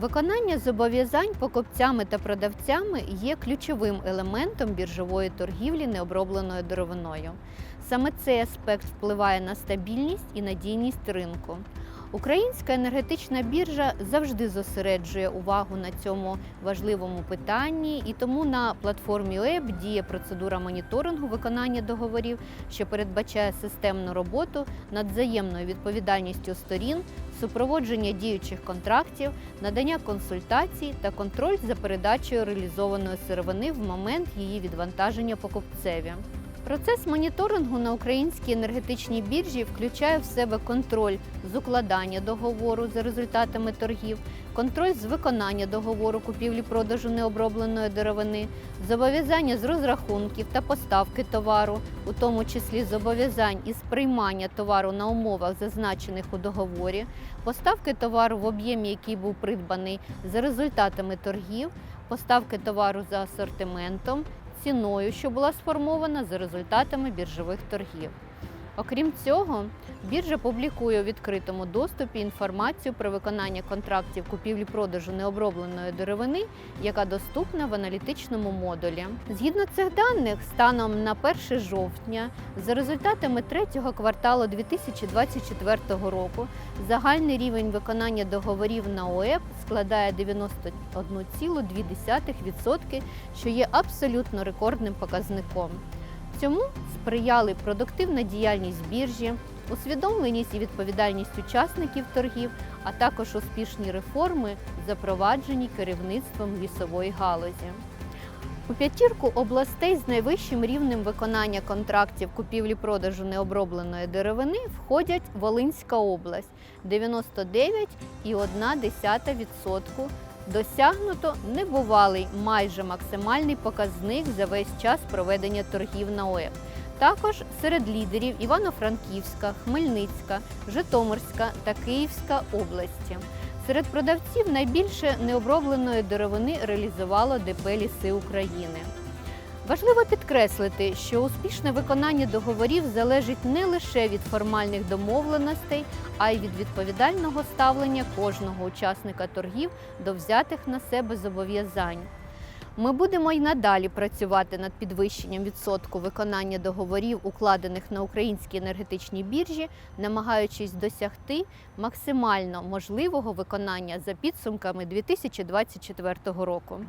Виконання зобов'язань покупцями та продавцями є ключовим елементом біржової торгівлі необробленою деревиною. Саме цей аспект впливає на стабільність і надійність ринку. Українська енергетична біржа завжди зосереджує увагу на цьому важливому питанні, і тому на платформі ОЕБ діє процедура моніторингу виконання договорів, що передбачає системну роботу над взаємною відповідальністю сторін, супроводження діючих контрактів, надання консультацій та контроль за передачею реалізованої сировини в момент її відвантаження покупцеві. Процес моніторингу на українській енергетичній біржі включає в себе контроль з укладання договору за результатами торгів, контроль з виконання договору купівлі-продажу необробленої деревини, зобов'язання з розрахунків та поставки товару, у тому числі зобов'язань із приймання товару на умовах, зазначених у договорі, поставки товару в об'ємі, який був придбаний за результатами торгів, поставки товару за асортиментом, ціною, що була сформована за результатами біржових торгів. Окрім цього, біржа публікує у відкритому доступі інформацію про виконання контрактів купівлі-продажу необробленої деревини, яка доступна в аналітичному модулі. Згідно цих даних, станом на 1 жовтня, за результатами третього кварталу 2024 року, загальний рівень виконання договорів на ОЕП складає 91,2%, що є абсолютно рекордним показником. Цьому сприяли продуктивна діяльність біржі, усвідомленість і відповідальність учасників торгів, а також успішні реформи, запроваджені керівництвом лісової галузі. У п'ятірку областей з найвищим рівнем виконання контрактів купівлі-продажу необробленої деревини входять Волинська область 99,1%. Досягнуто небувалий майже максимальний показник за весь час проведення торгів на ОЕП. Також серед лідерів Івано-Франківська, Хмельницька, Житомирська та Київська області. Серед продавців найбільше необробленої деревини реалізувало ДП Ліси України. Важливо підкреслити, що успішне виконання договорів залежить не лише від формальних домовленостей, а й від відповідального ставлення кожного учасника торгів до взятих на себе зобов'язань. Ми будемо й надалі працювати над підвищенням відсотку виконання договорів, укладених на українській енергетичній біржі, намагаючись досягти максимально можливого виконання за підсумками 2024 року.